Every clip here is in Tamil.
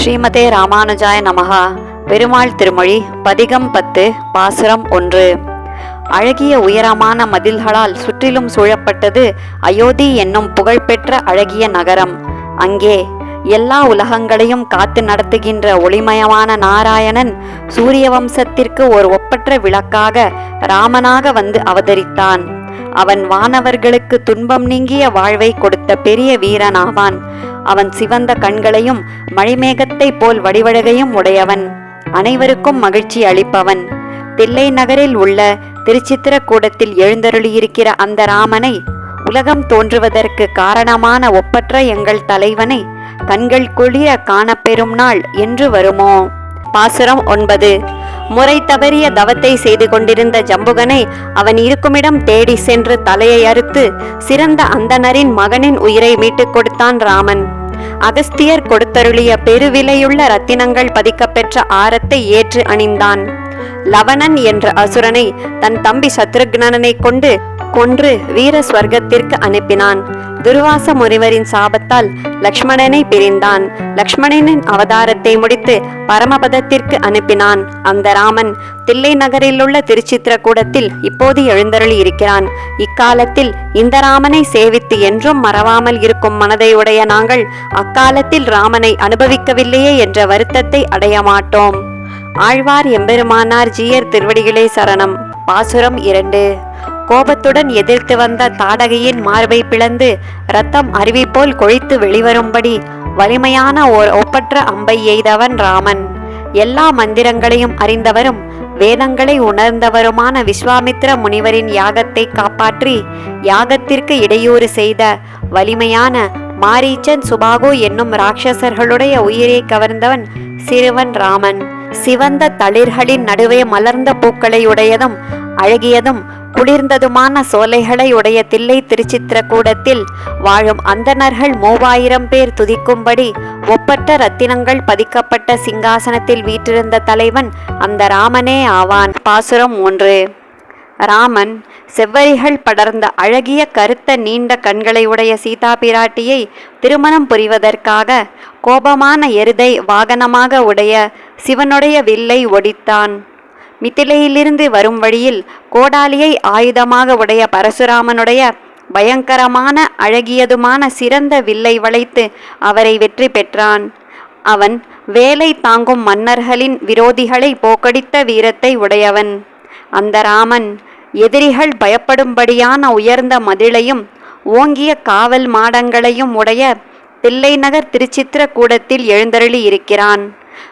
ஸ்ரீமதே ராமானுஜாய நமகா பெருமாள் திருமொழி பதிகம் பத்து பாசுரம் ஒன்று. அழகிய உயரமான மதில்களால் சுற்றிலும் சூழப்பட்டது அயோத்தி என்னும் புகழ்பெற்ற அழகிய நகரம். அங்கே எல்லா உலகங்களையும் காத்து நடத்துகின்ற ஒளிமயமான நாராயணன் சூரிய வம்சத்திற்கு ஒரு ஒப்பற்ற விளக்காக ராமனாக வந்து அவதரித்தான். அவன் வானவர்களுக்கு துன்பம் நீங்கிய வாழ்வை கொடுத்த பெரிய வீரனாவான் அவன் சிவந்த கண்களையும் மழைமேகத்தைப் போல் வடிவழகையும் உடையவன். அனைவருக்கும் மகிழ்ச்சி அளிப்பவன். தில்லை நகரில் உள்ள திருச்சித்திரக்கூடத்தில் எழுந்தருளியிருக்கிற அந்த ராமனை உலகம் தோன்றுவதற்கு காரணமான ஒப்பற்ற எங்கள் தலைவனை கண்கள் குளிர காணப்பெறும் நாள் என்று வருமோ? பாசுரம் ஒன்பது. முறை தவறிய தவத்தை செய்து கொண்டிருந்த ஜம்புகனை அவன் இருக்குமிடம் தேடி சென்று தலையை அறுத்து சிறந்த அந்தணரின் மகனின் உயிரை மீட்டுக் கொடுத்தான் ராமன். அகஸ்தியர் கொடுத்தருளிய பெருவிலையுள்ள ரத்தினங்கள் பதிக்கப்பெற்ற ஆரத்தை ஏற்று அணிந்தான். லவணன் என்ற அசுரனை தன் தம்பி சத்ருக்னனை கொண்டு கொன்று வீர ஸ்வர்க்கத்திற்கு அனுப்பினான். துர்வாச முனிவரின் சாபத்தால் லக்ஷ்மணனை பிரிந்தான். லக்ஷ்மணனின் அவதாரத்தை முடித்து பரமபதத்திற்கு அனுப்பினான். அந்த ராமன் தில்லை நகரிலுள்ள திருச்சித்திரக்கூடத்தில் இப்போது எழுந்தருளி இருக்கிறான். இக்காலத்தில் இந்த ராமனை சேவித்து என்றும் மறவாமல் இருக்கும் மனதையுடைய நாங்கள் அக்காலத்தில் ராமனை அனுபவிக்கவில்லையே என்ற வருத்தத்தை அடைய மாட்டோம். ஆழ்வார் எம்பெருமானார் ஜீயர் திருவடிகளே சரணம். பாசுரம் இரண்டு. கோபத்துடன் எதிர்த்து வந்த தாடகையின் மார்பை பிளந்து ரத்தம் அருவி போல் கொழித்து வெளிவரும்படி வலிமையான ஓர் ஒப்பற்ற அம்பை எய்தவன் ராமன். எல்லா மந்திரங்களையும் அறிந்தவரும் வேதங்களை உணர்ந்தவருமான விஸ்வாமித்ர முனிவரின் யாகத்தை காப்பாற்றி யாகத்திற்கு இடையூறு செய்த வலிமையான மாரீச்சன் சுபாகு என்னும் ராட்சசர்களுடைய உயிரை கவர்ந்தவன் சிறுவன் ராமன். சிவந்த தளிர்களின் நடுவே மலர்ந்த பூக்களை உடையதும் அழகியதும் குளிர்ந்ததுமான சோலைகளை உடைய தில்லை திருச்சித்திரக்கூடத்தில் வாழும் அந்தணர்கள் மூவாயிரம் பேர் துதிக்கும்படி ஒப்பற்ற ரத்தினங்கள் பதிக்கப்பட்ட சிங்காசனத்தில் வீற்றிருந்த தலைவன் அந்த ராமனே ஆவான். பாசுரம் ஒன்று ராமன் செவ்வரிகள் படர்ந்த அழகிய கருத்த நீண்ட கண்களை உடைய சீதா பிராட்டியை திருமணம் புரிவதற்காக கோபமான எருதை வாகனமாக உடைய சிவனுடைய வில்லை ஒடித்தான். மித்திலையிலிருந்து வரும் வழியில் கோடாலியை ஆயுதமாக உடைய பரசுராமனுடைய பயங்கரமான அழகியதுமான சிறந்த வில்லை வளைத்து அவரை வெற்றி பெற்றான். அவன் வேலை தாங்கும் மன்னர்களின் விரோதிகளை போக்கடித்த வீரத்தை உடையவன். அந்த ராமன் எதிரிகள் பயப்படும்படியான உயர்ந்த மதிலையும் ஓங்கிய காவல் மாடங்களையும் உடைய தில்லைநகர் திருச்சித்திரக்கூடத்தில் எழுந்தருளி இருக்கிறான்.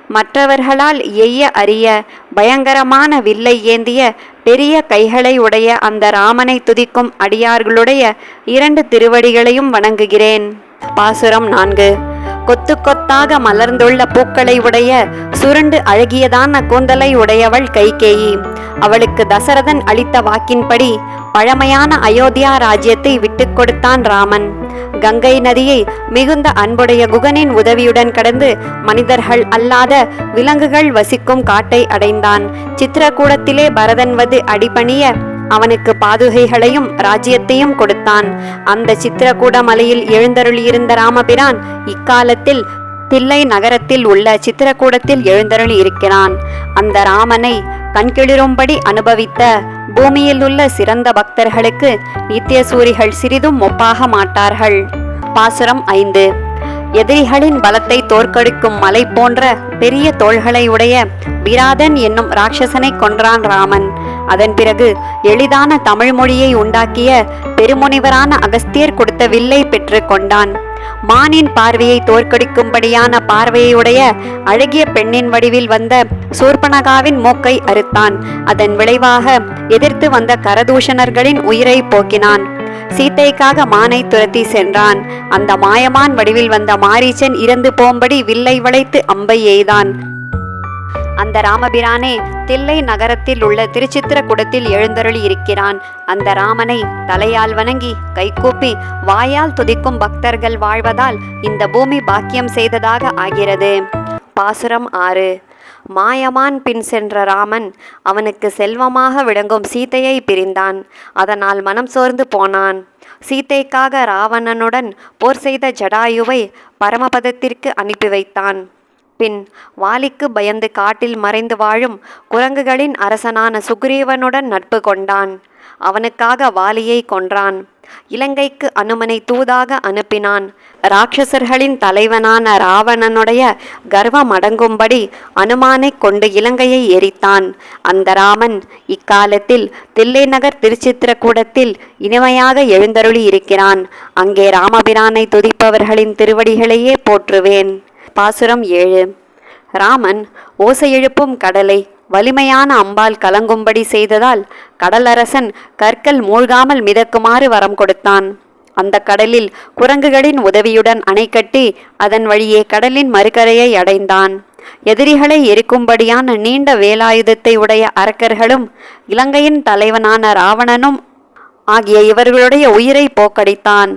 மற்றவர்களால் எய்ய அறிய பயங்கரமான வில்லை ஏந்திய பெரிய கைகளை உடைய அந்த ராமனை துதிக்கும் அடியார்களுடைய இரண்டு திருவடிகளையும் வணங்குகிறேன். பாசுரம் நான்கு. கொத்து கொத்தாக மலர்ந்துள்ள பூக்களை உடைய சுருண்டு அழகியதான கூந்தலை உடையவள் கைகேயி. அவளுக்கு தசரதன் அளித்த வாக்கின்படி பழமையான அயோத்தியா ராஜ்யத்தை விட்டுக் கொடுத்தான் ராமன். கங்கை நதியை மிகுந்த அன்புடைய குகனின் உதவியுடன் கடந்து மனிதர்கள் அல்லாத விலங்குகள் வசிக்கும் காட்டை அடைந்தான். சித்திரக்கூடத்திலே பரதன்வது அடிபணிய அவனுக்கு பாதுகைகளையும் ராஜ்யத்தையும் கொடுத்தான். அந்த சித்திரக்கூட மலையில் எழுந்தருளியிருந்த ராமபிரான் இக்காலத்தில் தில்லை நகரத்தில் உள்ள சித்திரக்கூடத்தில் எழுந்தருளி இருக்கிறான் அந்த ராமனை கண்கிளிரும்படி அனுபவித்த பூமியில் உள்ள சிறந்த பக்தர்களுக்கு நித்தியசூரிகள் சிறிதும் ஒப்பாக மாட்டார்கள். பாசுரம் ஐந்து. எதிரிகளின் பலத்தை தோற்கடிக்கும் மலை போன்ற பெரிய தோள்களை உடைய விராதன் என்னும் ராட்சசனை கொன்றான் ராமன். அதன் பிறகு எளிதான தமிழ் மொழியை உண்டாக்கிய பெருமுனிவரான அகஸ்தியர் கொடுத்த வில்லை பெற்று கொண்டான். மானின் பார்வையை தோற்கடிக்கும்படியான பார்வையுடைய அழகிய பெண்ணின் வடிவில் வந்த சூர்பனகாவின் மூக்கை அறுத்தான். அதன் விளைவாக எதிர்த்து வந்த கரதூஷணர்களின் உயிரை போக்கினான். சீத்தைக்காக மானை துரத்தி சென்றான். அந்த மாயமான் வடிவில் வந்த மாரீச்சன் இறந்து போம்படி வில்லை வளைத்து அம்பை எய்தான். அந்த ராமபிரானே தில்லை நகரத்தில் உள்ள திருச்சித்திரகுடத்தில் எழுந்தருளி இருக்கிறான். அந்த ராமனை தலையால் வணங்கி கைகூப்பி வாயால் துதிக்கும் பக்தர்கள் வாழ்வதால் இந்த பூமி பாக்கியம் செய்ததாக ஆகிறது. பாசுரம் ஆறு. மாயமான் பின் சென்ற ராமன் அவனுக்கு செல்வமாக விளங்கும் சீதையை பிரிந்தான். அதனால் மனம் சோர்ந்து போனான். சீத்தைக்காக ராவணனுடன் போர் செய்த ஜடாயுவை பரமபதத்திற்கு அனுப்பி வைத்தான். பின் வாலிக்கு பயந்து காட்டில் மறைந்து வாழும் குரங்குகளின் அரசனான சுக்ரீவனுடன் நட்பு கொண்டான். அவனுக்காக வாலியை கொன்றான். இலங்கைக்கு அனுமனை தூதாக அனுப்பினான். ராட்சசர்களின் தலைவனான ராவணனுடைய கர்வம் அடங்கும்படி அனுமானை கொண்டு இலங்கையை எரித்தான். அந்த ராமன் இக்காலத்தில் தில்லைநகர் திருச்சித்திரக்கூடத்தில் இனிமையாக எழுந்தருளி இருக்கிறான் அங்கே ராமபிரானை துதிப்பவர்களின் திருவடிகளையே போற்றுவேன். பாசுரம் ஏழு. ராமன் ஓசை எழுப்பும் கடலை வலிமையான அம்பால் கலங்கும்படி செய்ததால் கடலரசன் கற்கள் மூழ்காமல் மிதக்குமாறு வரம் கொடுத்தான். அந்த கடலில் குரங்குகளின் உதவியுடன் அணை கட்டி அதன் வழியே கடலின் மறுகரையை அடைந்தான். எதிரிகளை எரிக்கும்படியான நீண்ட வேலாயுதத்தை உடைய அரக்கர்களும் இலங்கையின் தலைவனான ராவணனும் ஆகிய இவர்களுடைய உயிரை போக்கடித்தான்.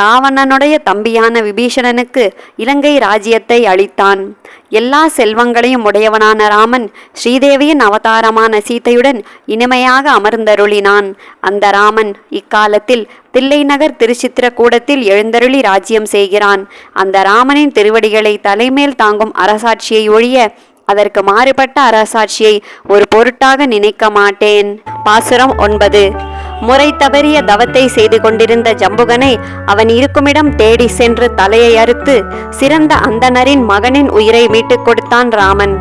ராவணனுடைய தம்பியான விபீஷணனுக்கு இலங்கை ராஜ்யத்தை அளித்தான். எல்லா செல்வங்களையும் உடையவனான ராமன் ஸ்ரீதேவியின் அவதாரமான சீதையுடன் இனிமையாக அமர்ந்தருளினான். அந்த ராமன் இக்காலத்தில் தில்லைநகர் திருச்சித்திரக்கூடத்தில் எழுந்தருளி ராஜ்யம் செய்கிறான். அந்த ராமனின் திருவடிகளை தலைமேல் தாங்கும் அரசாட்சியை ஒழிய அதற்கு மாறுபட்ட அரசாட்சியை ஒரு பொருட்டாக நினைக்க மாட்டேன். பாசுரம் ஒன்பது. முறை தவறிய தவத்தை செய்து கொண்டிருந்த ஜம்புகனை அவன் இருக்குமிடம் தேடி சென்று தலையை அறுத்து சிறந்த அந்தணரின் மகனின் உயிரை மீட்டுக் கொடுத்தான் ராமன்.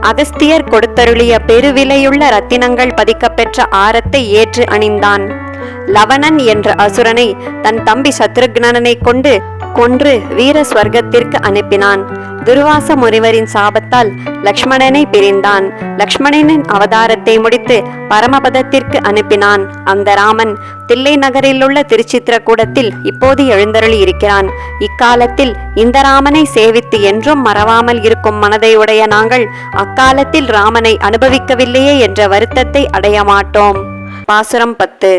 அகஸ்தியர் கொடுத்தருளிய பெருவிலையுள்ள ரத்தினங்கள் பதிக்கப்பெற்ற ஆரத்தை ஏற்று அணிந்தான். லவணன் என்ற அசுரனை தன் தம்பி சத்ருக்னனை கொண்டு கொன்று வீர ஸ்வர்க்கத்திற்கு அனுப்பினான். துர்வாச முனிவரின் சாபத்தால் லக்ஷ்மணனை பிரிந்தான். லக்ஷ்மணனின் அவதாரத்தை முடித்து பரமபதத்திற்கு அனுப்பினான். அந்த ராமன் தில்லை நகரிலுள்ள திருச்சித்திரக்கூடத்தில் இப்போது எழுந்தருளி இருக்கிறான். இக்காலத்தில் இந்த ராமனை சேவித்து என்றும் மறவாமல் இருக்கும் மனதை உடைய நாங்கள் அக்காலத்தில் ராமனை அனுபவிக்கவில்லையே என்ற வருத்தத்தை அடைய மாட்டோம். பாசுரம் பத்து.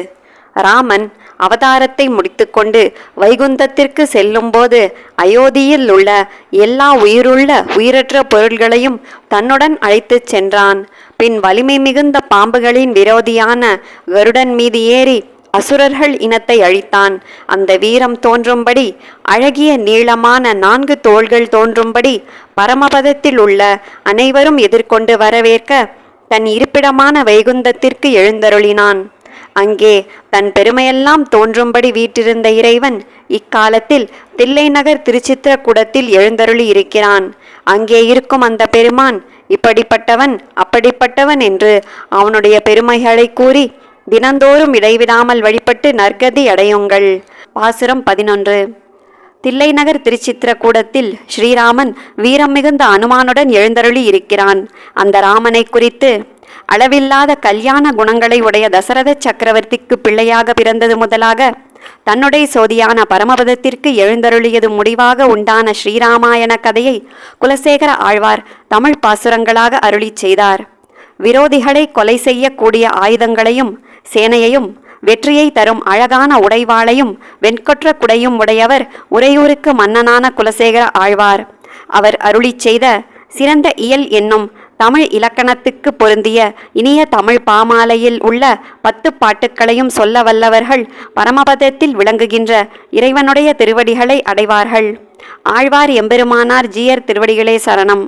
ராமன் அவதாரத்தை முடித்துக்கொண்டு வைகுந்தத்திற்கு செல்லும்போது அயோத்தியில் உள்ள எல்லா உயிருள்ள உயிரற்ற பொருள்களையும் தன்னுடன் அழைத்துச் சென்றான். பின் வலிமை மிகுந்த பாம்புகளின் விரோதியான கருடன் மீது ஏறி அசுரர்கள் இனத்தை அழித்தான். அந்த வீரம் தோன்றும்படி அழகிய நீளமான நான்கு தோள்கள் தோன்றும்படி பரமபதத்தில் உள்ள அனைவரும் எதிர்கொண்டு வரவேற்க தன் இருப்பிடமான வைகுந்தத்திற்கு எழுந்தருளினான். அங்கே தன் பெருமையெல்லாம் தோன்றும்படி வீட்டிருந்த இறைவன் இக்காலத்தில் தில்லைநகர் திருச்சித்திரக்கூடத்தில் எழுந்தருளி இருக்கிறான். அங்கே இருக்கும் அந்த பெருமான் இப்படிப்பட்டவன் அப்படிப்பட்டவன் என்று அவனுடைய பெருமைகளை கூறி தினந்தோறும் இடைவிடாமல் வழிபட்டு நற்கதி அடையுங்கள். பாசுரம் பதினொன்று. தில்லைநகர் திருச்சித்திரக்கூடத்தில் ஸ்ரீராமன் வீரம் மிகுந்த அனுமானுடன் எழுந்தருளி இருக்கிறான். அந்த ராமனை குறித்து அளவில்லாத கல்யாண குணங்களை உடைய தசரத சக்கரவர்த்திக்கு பிள்ளையாக பிறந்தது முதலாக தன்னுடைய சோதியான பரமபதத்திற்கு எழுந்தருளியது முடிவாக உண்டான ஸ்ரீராமாயண கதையை குலசேகர ஆழ்வார் தமிழ் பாசுரங்களாக அருளிச் செய்தார். விரோதிகளை கொலை செய்யக்கூடிய ஆயுதங்களையும் சேனையையும் வெற்றியை தரும் அழகான உடைவாளையும் வெண்கொற்ற குடையும் உடையவர் உறையூருக்கு மன்னனான குலசேகர ஆழ்வார். அவர் அருளிச் செய்த சிறந்த இயல் என்னும் தமிழ் இலக்கணத்துக்கு பொருந்திய இனிய தமிழ் பாமாலையில் உள்ள பத்து பாட்டுக்களையும் சொல்ல வல்லவர்கள் பரமபதத்தில் விளங்குகின்ற இறைவனுடைய திருவடிகளை அடைவார்கள். ஆழ்வார் எம்பெருமானார் ஜீயர் திருவடிகளே சரணம்.